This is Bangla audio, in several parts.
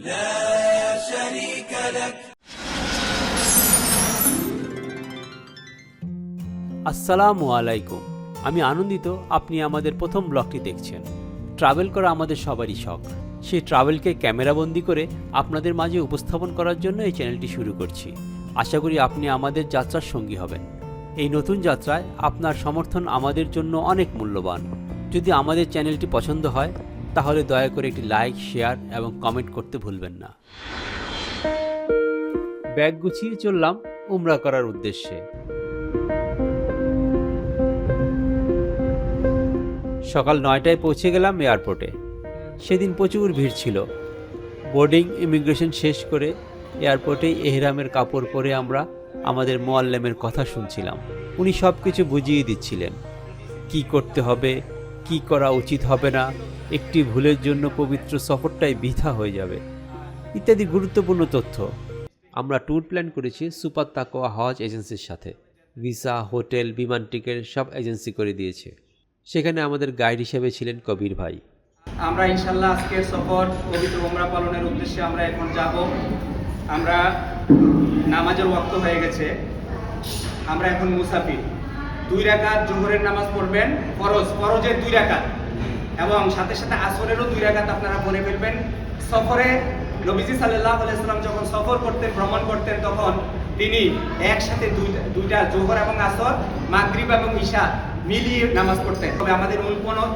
لا شريك لك আসসালামু আলাইকুম আমি আনন্দিত আপনি আমাদের প্রথম ব্লগটি দেখছেন ট্রাভেল করা আমাদের সবারই শখ সেই ট্রাভেলকে ক্যামেরাবন্দি করে আপনাদের মাঝে উপস্থাপন করার জন্য এই চ্যানেলটি শুরু করছি আশা করি আপনি আমাদের যাত্রার সঙ্গী হবেন এই নতুন যাত্রায় আপনার সমর্থন আমাদের জন্য অনেক মূল্যবান যদি আমাদের চ্যানেলটি পছন্দ হয় তাহলে দয়া করে একটি লাইক শেয়ার এবং কমেন্ট করতে ভুলবেন না। ব্যাগ গুছিয়ে চললাম উমরা করার উদ্দেশ্যে। সকাল নয়টায় পৌঁছে গেলাম এয়ারপোর্টে সেদিন প্রচুর ভিড় ছিল। বোর্ডিং ইমিগ্রেশন শেষ করে এয়ারপোর্টে এহরামের কাপড় পরে আমরা আমাদের মোয়াল্লেমের কথা শুনছিলাম। উনি সব কিছু বুঝিয়ে দিচ্ছিলেন। কি করতে হবে কি করা উচিত হবে না? একটি ভুলের জন্য পবিত্র সফরটাই বৃথা হয়ে যাবে। ইত্যাদি গুরুত্বপূর্ণ তথ্য। আমরা ট্যুর প্ল্যান করেছি সুপার তাকোয়া হজ এজেন্সির সাথে। ভিসা, হোটেল, বিমান টিকিট সব এজেন্সি করে দিয়েছে। সেখানে আমাদের গাইড হিসেবে ছিলেন কবির ভাই। আমরা ইনশাল্লাহ আজকের সফর পবিত্র ওমরা পালনের উদ্দেশ্যে আমরা এখন যাব। আমরা নামাজের ওয়াক্ত হয়ে গেছে। আমরা এখন মুসাফির। দুই রাকাত জোহরের নামাজ পড়বেন ফরজ ফরজের দুই রাকাত। এবং সাথে সাথে আসরেরও দুই রাকাত আপনারা পড়ে ফেলবেন। সফরে নবীজি সাল্লাহ আলাইসাল্লাম যখন সফর করতেন ভ্রমণ করতেন তখন তিনি একসাথে দুইটা দুইটা জোহর এবং আসর মাগরিব এবং ঈশা মিলিয়ে নামাজ পড়তেন। তবে আমাদের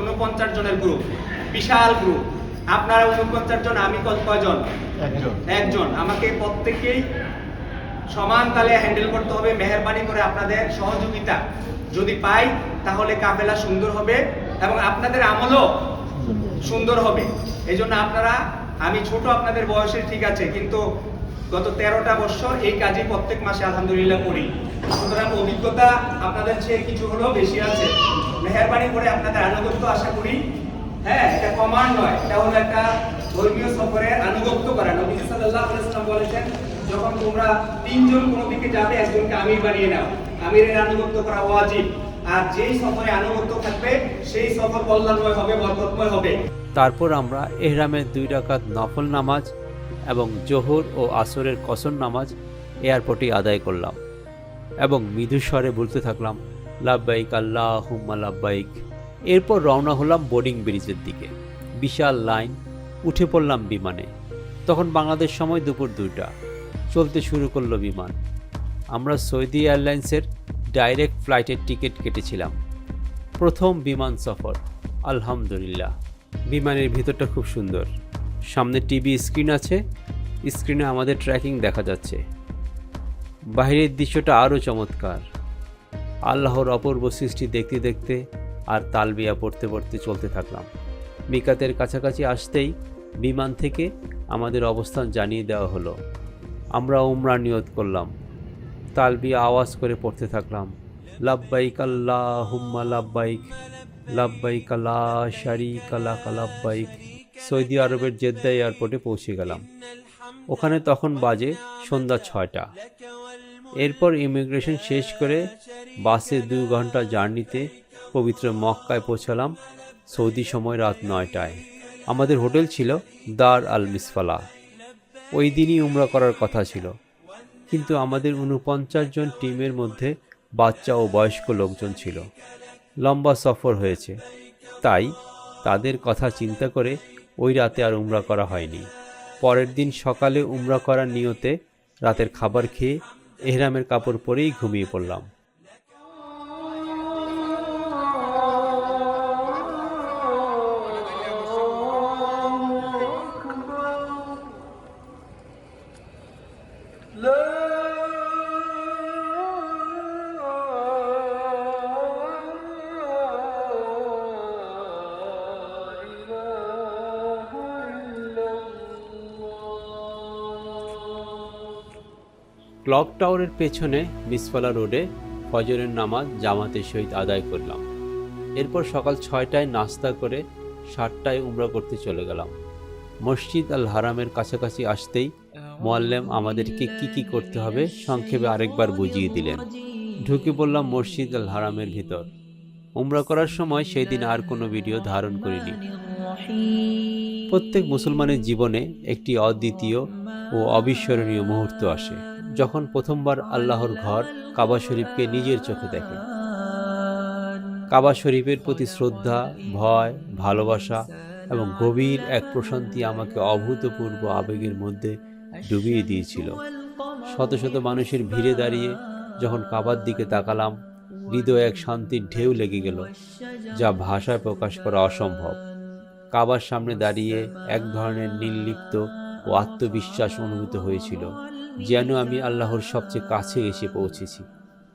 উনপঞ্চাশ জনের গ্রুপ বিশাল গ্রুপ আপনারা উনপঞ্চাশ জন আমি কত কয়জন? একজন। আমাকে প্রত্যেকেই সমান তালে হ্যান্ডেল করতে হবে, মেহরবানি করে আপনাদের সহযোগিতা। যদি পাই, তাহলে কাফেলা সুন্দর হবে এবং আপনাদের আমলও সুন্দর হবে। এই জন্য আপনারা, আমি ছোট আপনাদের বয়সে ঠিক আছে, কিন্তু গত তেরোটা বছর এই কাজই প্রত্যেক মাসে আলহামদুলিল্লাহ করি। সুতরাং অভিজ্ঞতা আপনাদের চেয়ে কিছু হলেও বেশি আছে। মেহরবানি করে আপনাদের আনুগত্য আশা করি। হ্যাঁ এটা কমান্ড নয়, এটা হলো একটা ধর্মীয় সফরের আনুগত্য করা। নবী সাল্লাল্লাহু আলাইহি বলেছেন যখন তোমরা তিনজন কোনো দিকে যাবে, একজনকে আমির বানিয়ে নাও। আমিরের আনুগত্য করা ওয়াজিব। আর যেই সফরে আনুগত্য থাকবে, সেই সফর কল্যাণময় হবে, বরকতময় হবে। তারপর আমরা এহরামের দুই রাকাত নফল নামাজ এবং জোহর ও আসরের কসর নামাজ এয়ারপোর্টে আদায় করলাম এবং মৃদু স্বরে বলতে থাকলাম, লাব্বাইক আল্লাহ হুম্মা লাব্বাইক। এরপর রওনা হলাম বোর্ডিং ব্রিজের দিকে। বিশাল লাইন, উঠে পড়লাম বিমানে। তখন বাংলাদেশ সময় দুপুর দুইটা। চলতে শুরু করল বিমান। আমরা সৌদি এয়ারলাইন্সের ডাইরেক্ট ফ্লাইটের টিকিট কেটেছিলাম। প্রথম বিমান সফর, আলহামদুলিল্লাহ। বিমানের ভিতরটা খুব সুন্দর। সামনে টিভি স্ক্রিন আছে, স্ক্রিনে আমাদের ট্র্যাকিং দেখা যাচ্ছে। বাইরের দৃশ্যটা আরও চমৎকার। আল্লাহর অপূর্ব সৃষ্টি দেখতে দেখতে আর তালবিয়া পড়তে পড়তে চলতে থাকলাম। মিকাতের কাছাকাছি আসতেই বিমান থেকে আমাদের অবস্থান জানিয়ে দেওয়া হলো। আমরা উমরা নিয়ত করলাম। তালবিয়া আওয়াজ করে পড়তে থাকলাম। লাব্বাইক আল্লাহ হুম্মা লাব্বাইক লাব্বাইক আল্লাহ শারিক আল্লাহ লাব্বাইক। সৌদি আরবের জেদ্দা এয়ারপোর্টে পৌঁছে গেলাম। ওখানে তখন বাজে সন্ধ্যা ছয়টা। এরপর ইমিগ্রেশন শেষ করে বাসে দু ঘণ্টা জার্নিতে পবিত্র মক্কায় পৌঁছালাম সৌদি সময় রাত নয়টায়। আমাদের হোটেল ছিল দার আল মিসফালা। ওই দিনই উমরা করার কথা ছিল। কিন্তু আমাদের উনপঞ্চাশ জন টিমের মধ্যে বাচ্চা ও বয়স্ক লোকজন ছিল। লম্বা সফর হয়েছে। তাই তাদের কথা চিন্তা করে ওই রাতে আর উমরা করা হয়নি। পরের দিন সকালে উমরা করার নিয়তে রাতের খাবার খেয়ে এহরামের কাপড় পরেই ঘুমিয়ে পড়লাম। ক্লক টাওয়ারের পেছনে মিসফালা রোডে ফজরের নামাজ জামাতের সহিত আদায় করলাম। এরপর সকাল ছয়টায় নাস্তা করে সাতটায় উমরা করতে চলে গেলাম। মসজিদ আল হারামের কাছাকাছি আসতেই মোয়াল্লেম আমাদেরকে কি কি করতে হবে সংক্ষেপে আরেকবার বুঝিয়ে দিলেন। ঢুকে পড়লাম মসজিদ আল হারামের ভিতর। উমরা করার সময় সেই দিন আর কোনো ভিডিও ধারণ করিনি। প্রত্যেক মুসলমানের জীবনে একটি অদ্বিতীয় ও অবিস্মরণীয় মুহূর্ত আসে। যখন প্রথমবার আল্লাহর ঘর কাবা শরীফকে নিজের চোখে দেখে। কাবা শরীফের প্রতি শ্রদ্ধা, ভয়, ভালোবাসা এবং গভীর এক প্রশান্তি আমাকে অভূতপূর্ব আবেগের মধ্যে ডুবিয়ে দিয়েছিল। শত শত মানুষের ভিড়ে দাঁড়িয়ে যখন কাবার দিকে তাকালাম, হৃদয়ে এক শান্তির ঢেউ লেগে গেল, যা ভাষায় প্রকাশ করা অসম্ভব। কাবার সামনে দাঁড়িয়ে এক ধরনের নির্লিপ্ত ও আত্মবিশ্বাস অনুভূত হয়েছিল। যেন আমি আল্লাহর সবচেয়ে কাছে এসে পৌঁছেছি।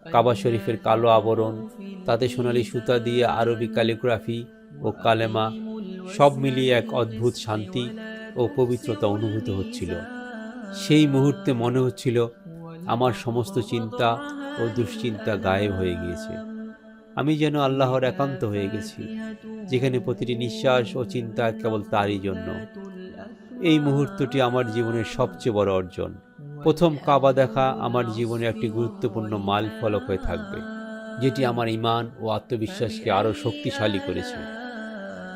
কাবা শরীফের কালো আবরণ, তাতে সোনালি সুতা দিয়ে আরবি ক্যালিগ্রাফি ও কালেমা সব মিলিয়ে এক অদ্ভুত শান্তি ও পবিত্রতা অনুভূত হচ্ছিল। সেই মুহূর্তে মনে হচ্ছিল আমার সমস্ত চিন্তা ও দুশ্চিন্তা গায়েব হয়ে গিয়েছে। আমি যেন আল্লাহর একান্ত হয়ে গেছি, যেখানে প্রতিটি নিঃশ্বাস ও চিন্তা কেবল তারই জন্য। এই মুহূর্তটি আমার জীবনের সবচেয়ে বড় অর্জন। প্রথম কাবা দেখা আমার জীবনে একটি গুরুত্বপূর্ণ মাইল ফলক হয়ে থাকবে যেটি আমার ইমান ও আত্মবিশ্বাসকে আরও শক্তিশালী করেছে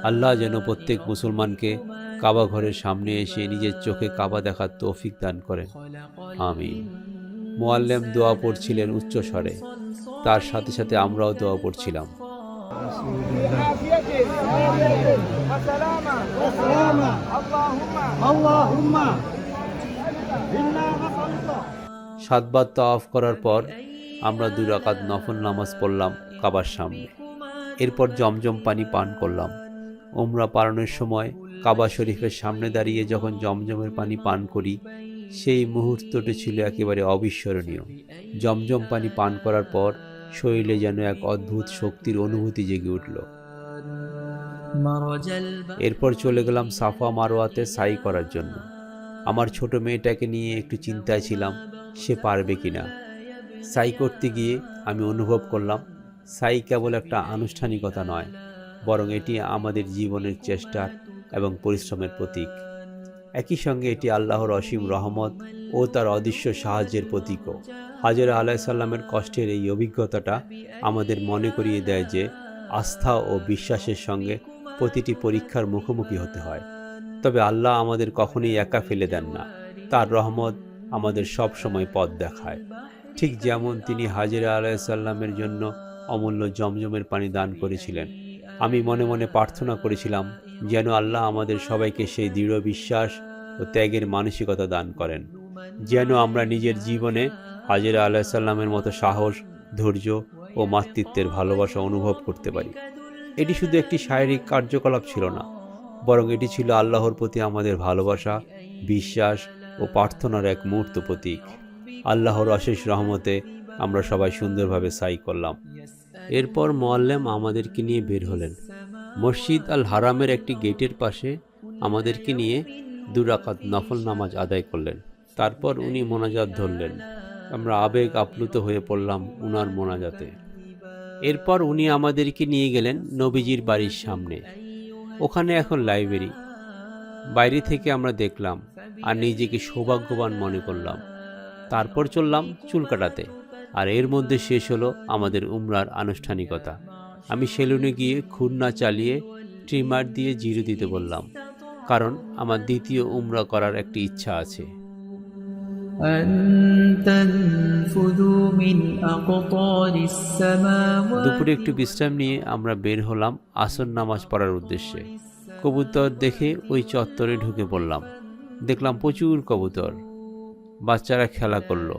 আল্লাহ যেন প্রত্যেক মুসলমানকে কাবা ঘরের সামনে এসে নিজের চোখে কাবা দেখার তৌফিক দান করেন আমিন মোয়াল্লেম দোয়া পড়ছিলেন উচ্চ স্বরে তার সাথে সাথে আমরাও দোয়া পড়ছিলাম وسلاما وسلاما اللهم اللهم إنا نسألك সাতবার তাওয়াফ করার পর আমরা দুই রাকাত নফল নামাজ পড়লাম কাবার সামনে। এরপর জমজম পানি পান করলাম। ওমরা পালনের সময় কাবা শরীফের সামনে দাঁড়িয়ে যখন জমজমের পানি পান করি, সেই মুহূর্তটি ছিল একেবারে অবিস্মরণীয়। জমজম পানি পান করার পর শরীরে যেন এক অদ্ভুত শক্তির অনুভূতি জেগে উঠল। এরপর চলে গেলাম সাফা মারোয়াতে সাই করার জন্য। আমার ছোট মেয়েটাকে নিয়ে একটু চিন্তায় ছিলাম, সে পারবে কি না সাই করতে গিয়ে আমি অনুভব করলাম, সাই কেবল একটা আনুষ্ঠানিকতা নয়, বরং এটি আমাদের জীবনের চেষ্টার এবং পরিশ্রমের প্রতীক। একই সঙ্গে এটি আল্লাহর অসীম রহমত ও তার অদৃশ্য সাহায্যের প্রতীকও। হাজরা আলাইসাল্লামের কষ্টের এই অভিজ্ঞতাটা আমাদের মনে করিয়ে দেয় যে, আস্থা ও বিশ্বাসের সঙ্গে প্রতিটি পরীক্ষার মুখোমুখি হতে হয়। তবে আল্লাহ আমাদের কখনোই একা ফেলে দেন না। তার রহমত আমাদের সব সময় পথ দেখায়। ঠিক যেমন তিনি হাজিরা আলাইসাল্লামের জন্য অমূল্য জমজমের পানি দান করেছিলেন। আমি মনে মনে প্রার্থনা করেছিলাম যেন আল্লাহ আমাদের সবাইকে সেই দৃঢ় বিশ্বাস ও ত্যাগের মানসিকতা দান করেন। যেন আমরা নিজের জীবনে হাজিরা আলাইসাল্লামের মতো সাহস, ধৈর্য ও মাতৃত্বের ভালোবাসা অনুভব করতে পারি। এটি শুধু একটি শারীরিক কার্যকলাপ ছিল না বরং এটি ছিল আল্লাহর প্রতি আমাদের ভালোবাসা, বিশ্বাস ও প্রার্থনার এক মুহূর্ত প্রতীক। আল্লাহর অশেষ রহমতে আমরা সবাই সুন্দরভাবে সাই করলাম। এরপর মোয়াল্লেম আমাদেরকে নিয়ে বের হলেন। মসজিদ আল হারামের একটি গেটের পাশে আমাদেরকে নিয়ে দুরাকাত নফল নামাজ আদায় করলেন। তারপর উনি মোনাজাত ধরলেন। আমরা আবেগ আপ্লুত হয়ে পড়লাম উনার মোনাজাতে। এরপর উনি আমাদেরকে নিয়ে গেলেন নবীজির বাড়ির সামনে। ওখানে এখন লাইব্রেরি। বাইরে থেকে আমরা দেখলাম আর নিজেকে সৌভাগ্যবান মনে করলাম। তারপর চললাম চুল কাটাতে আর এর মধ্যে শেষ হলো আমাদের উমরার আনুষ্ঠানিকতা। আমি সেলুনে গিয়ে খুন্না চালিয়ে ট্রিমার দিয়ে জিরো দিতে বললাম। কারণ আমার দ্বিতীয় উমরা করার একটি ইচ্ছা আছে। দুপুরে একটু বিশ্রাম নিয়ে আমরা বের হলাম আসর নামাজ পড়ার উদ্দেশ্যে। কবুতর দেখে ওই চত্বরে ঢুকে পড়লাম। দেখলাম প্রচুর কবুতর। বাচ্চারা খেলা করল।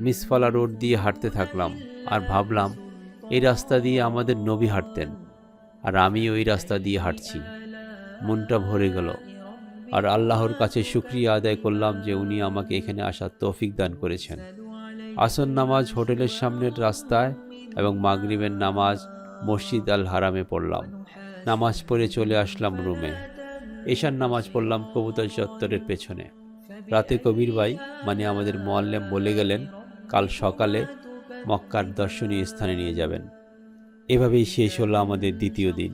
মিসফালা রোড দিয়ে হাঁটতে থাকলাম আর ভাবলাম, এই রাস্তা দিয়ে আমাদের নবী হাঁটতেন। আর আমি ওই রাস্তা দিয়ে হাঁটছি। মনটা ভরে গেল। আর আল্লাহর কাছে শুক্রিয়া আদায় করলাম যে উনি আমাকে এখানে আসার তৌফিক দান করেছেন। আসন নামাজ হোটেলের সামনের রাস্তায় এবং মাগরিবের নামাজ মসজিদ আল হারামে পড়লাম। নামাজ পড়ে চলে আসলাম রুমে। এশার নামাজ পড়লাম কবুতর চত্বরের পেছনে। রাতে কবির ভাই মানে আমাদের মোয়াল্লেম বলে গেলেন, কাল সকালে মক্কার দর্শনীয় স্থানে নিয়ে যাবেন। এভাবেই শেষ হলো আমাদের দ্বিতীয় দিন।